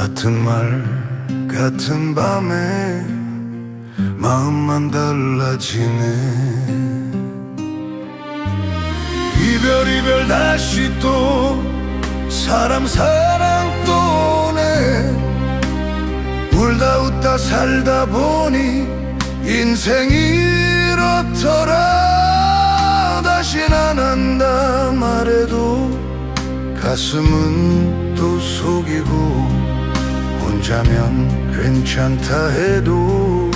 같은 말 같은 밤에 마음만 달라지네. 이별 이별 다시 또 사람 사랑 또 오네. 울다 웃다 살다 보니 인생이 이렇더라. 다신 안 한다 말해도 가슴은 또 속이고 혼자면 괜찮다 해도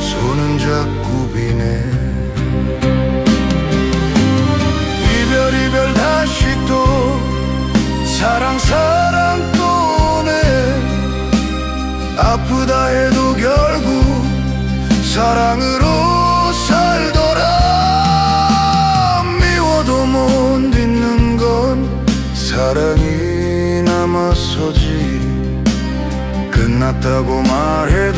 손은 자꾸 비네. 이별 이별 다시 또 사랑 사랑 또 오네. 아프다 해도 결국 사랑으로 끝났다고 말해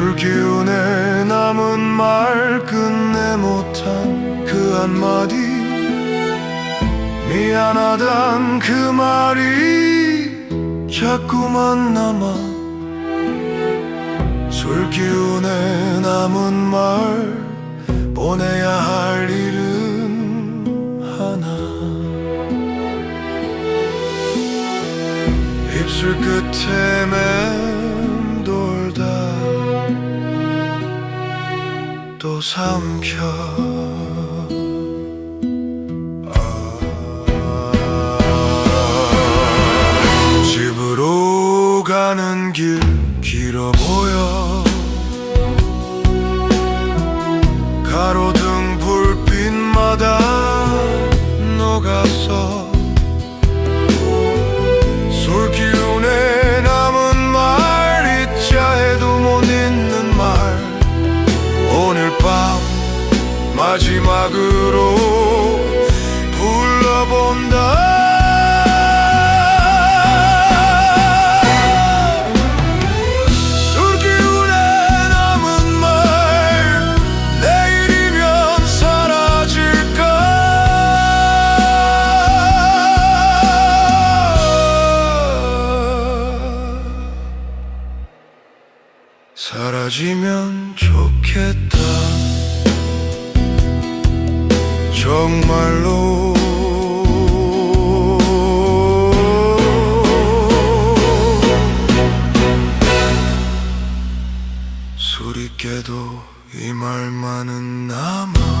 술 기운에 남은 말 끝내 못한 그 한마디. 미안하단 그 말이 자꾸만 남아. 술 기운에 남은 말 보내야 할 일은 하나. 입술 끝에 맴 또 삼켜. 아, 집으로 가는 길 길어 보여. 가로등 불빛마다 녹았어 사라지면 좋겠다. 정말로. 술이 깨도 이 말만은 남아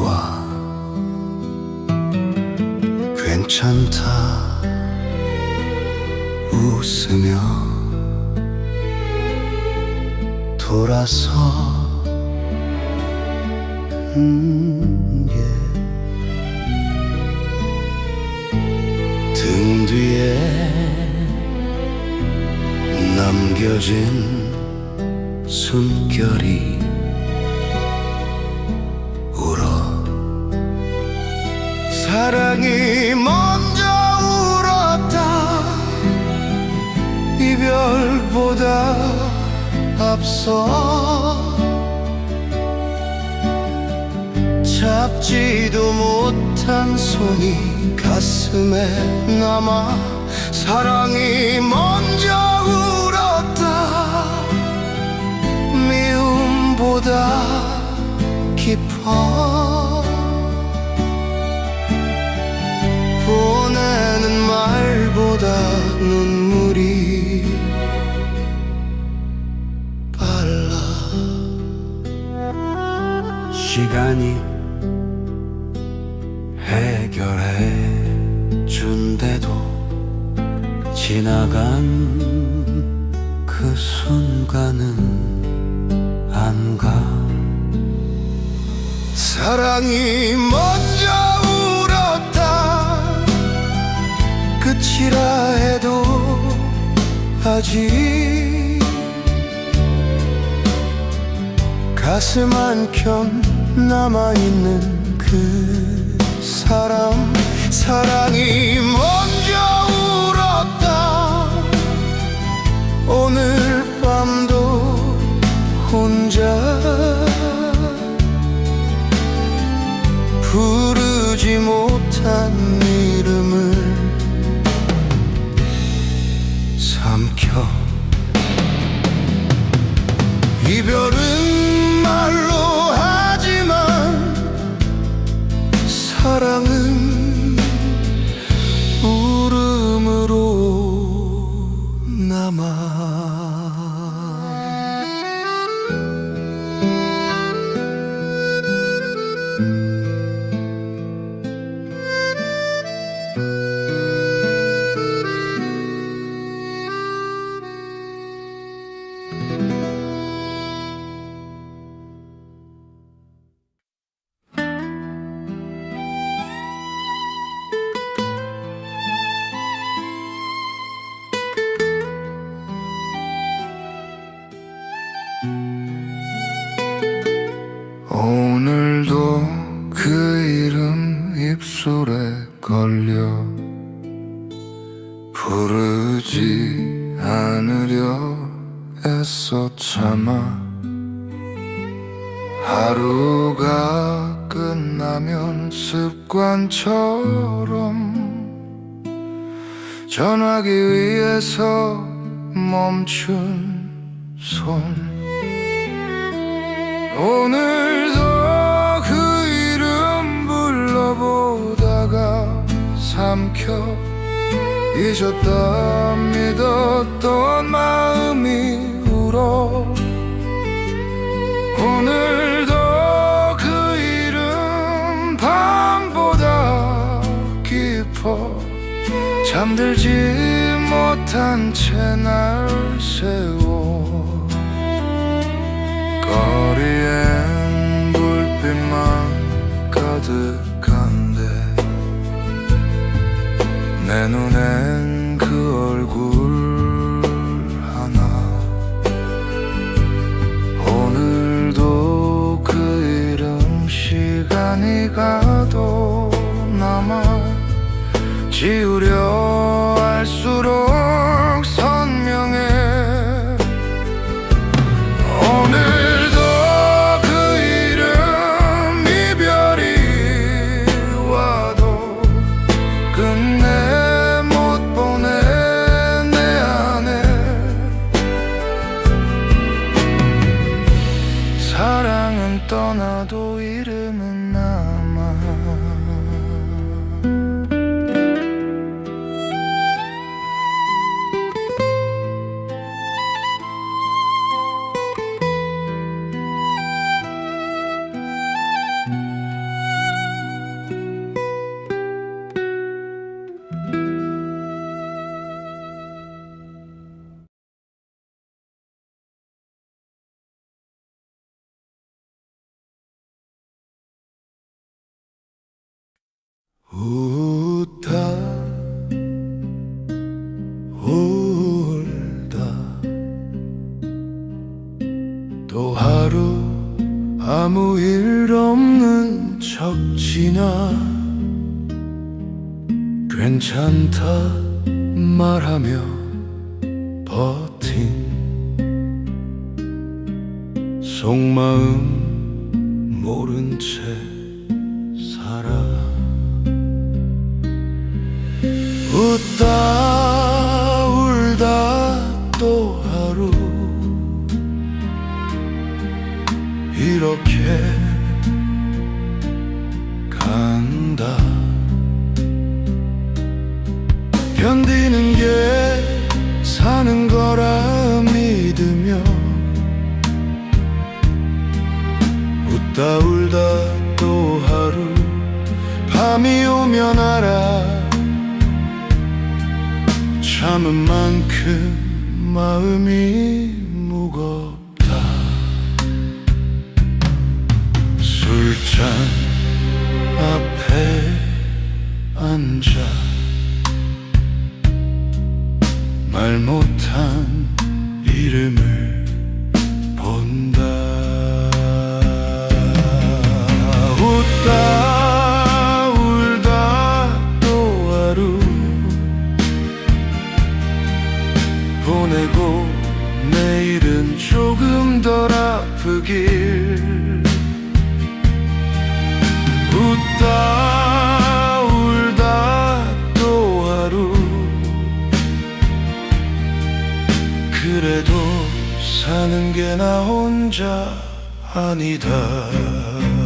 와 괜찮다 웃으며 돌아서 음, 예. 등 뒤에 남겨진 숨결이 사랑이 먼저 울었다. 이별보다 앞서 잡지도 못한 손이 가슴에 남아 사랑이 먼저 울었다. 미움보다 깊어 말보다 눈물이 빨라. 시간이 해결해 준대도 지나간 그 순간은 안가. 사랑이 먼 아직 가슴 한켠 남아있는 그 사람. 사랑이 먼저 울었다. 오늘 밤도 혼자 부르지 못한 이 잊었다. 믿었던 마음이 울어. 오늘도 그 이름 밤보다 깊어 잠들지 못한 채 날 세워. 거리엔 불빛만 가득한데 내 눈엔 지우 술잔 앞에 앉아 말 못한 이름을 把你的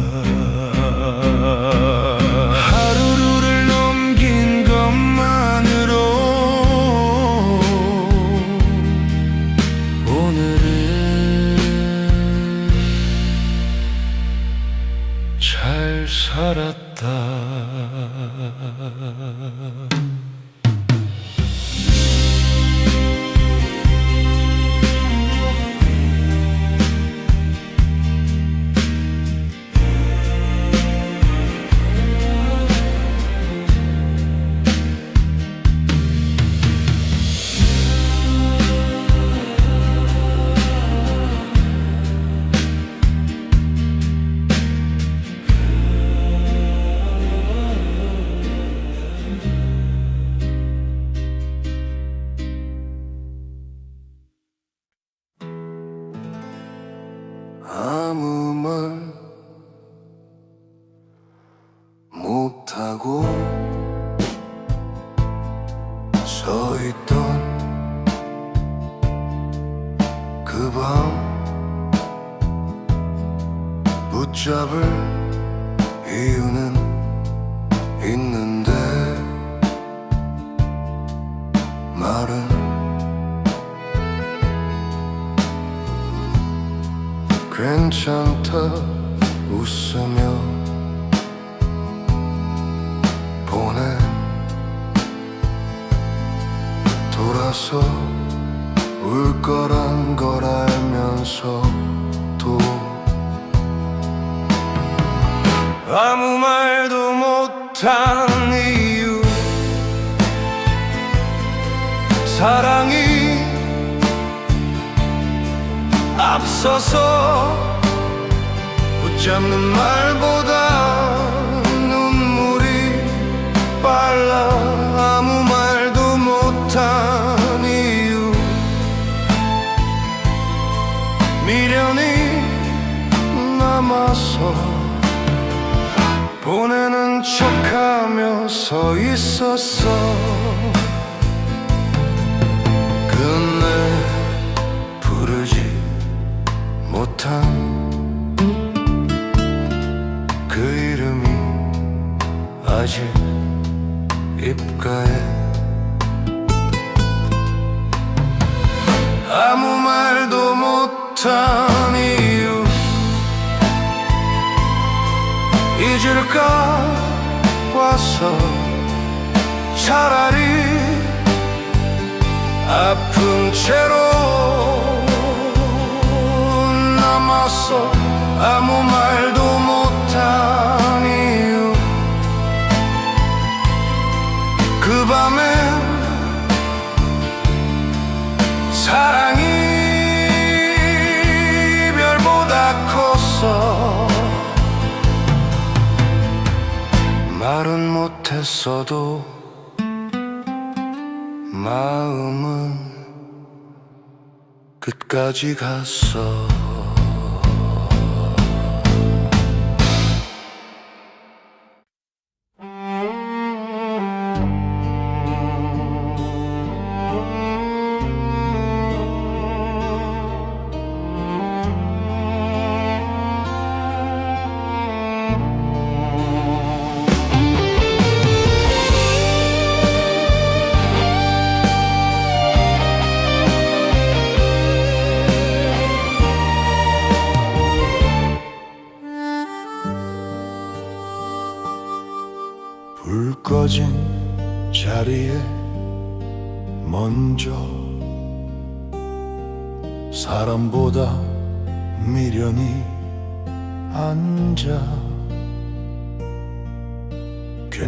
괜찮다 웃으며 보내. 돌아서 울 거란 걸 알면서도 아무 말도 못한 이유. 사랑이 앞서서 붙잡는 말보다 눈물이 빨라. 아무 말도 못한 이유. 미련이 남아서 보내는 척하며 서 있었어. 듯한 그 이름이 아직 입가에. 아무 말도 못한 이유. 잊을까 와서 차라리 아픈 채로 했어도 마음은 끝까지 갔어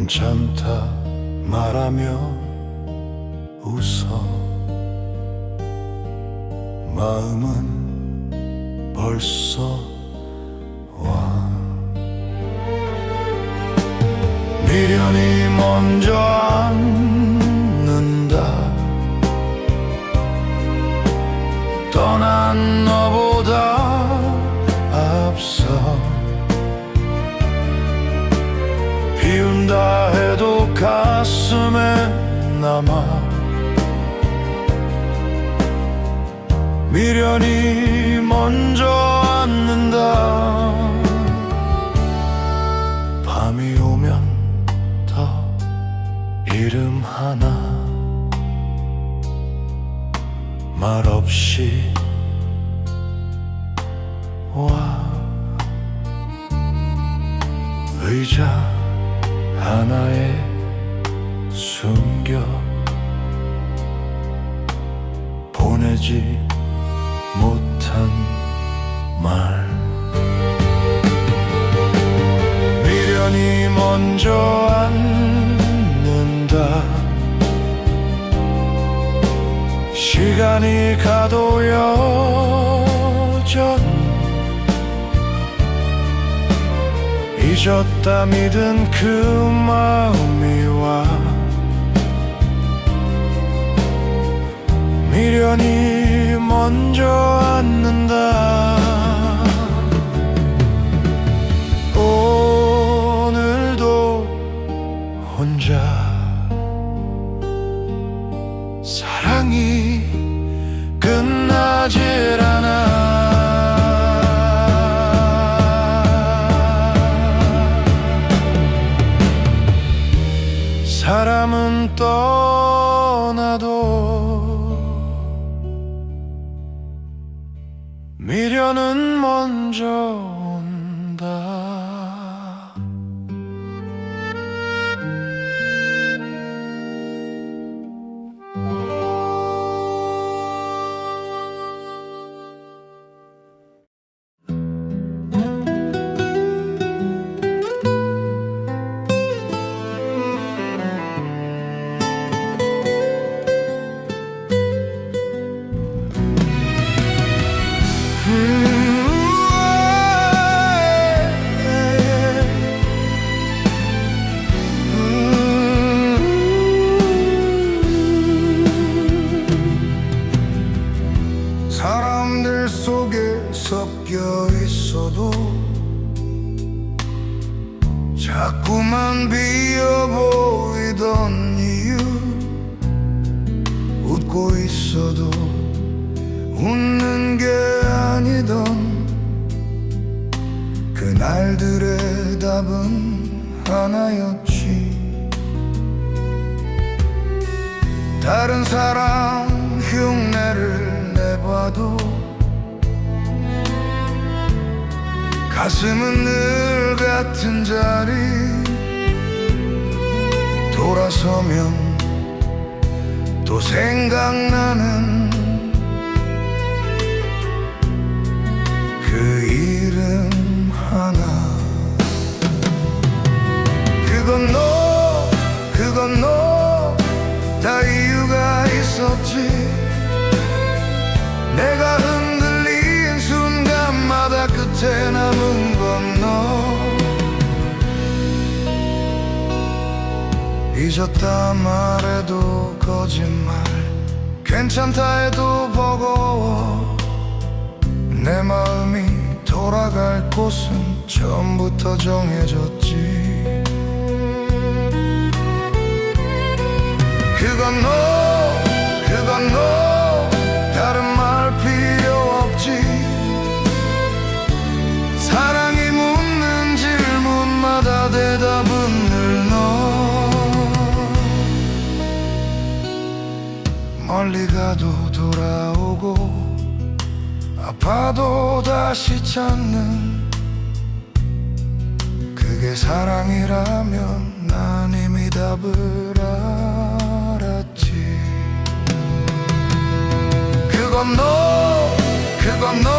괜찮다 말하며 웃어. 마음은 벌써 와. 미련이 먼저 앉는다. 떠난 남아 미련이 먼저 앉는다. 밤이 오면 더 이름 하나 말 없이 와. 의자 하나에 숨겨 보내지 못한 말. 미련이 먼저 앉는다. 시간이 가도 여전. 잊었다 믿은 그 마음이 와 미련이 먼저 앉는다 먼저 섞여 있어도 자꾸만 비어 보이던 이유 웃고 있어도 웃는 게 아니던 그날들의 답은 하나였지. 다른 사람 흉내를 내봐도 가슴은 늘 같은 자리. 돌아서면 또 생각나는 잊었다 말해도 거짓말. 괜찮다 해도 버거워. 내 마음이 돌아갈 곳은 처음부터 정해졌지. 그건 너 아파도 다시 찾는 그게 사랑이라면 난 이미 답을 알았지. 그건 너 그건 너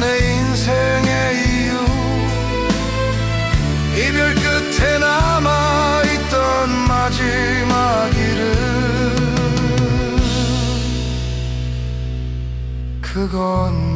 내 인생 গন্ধ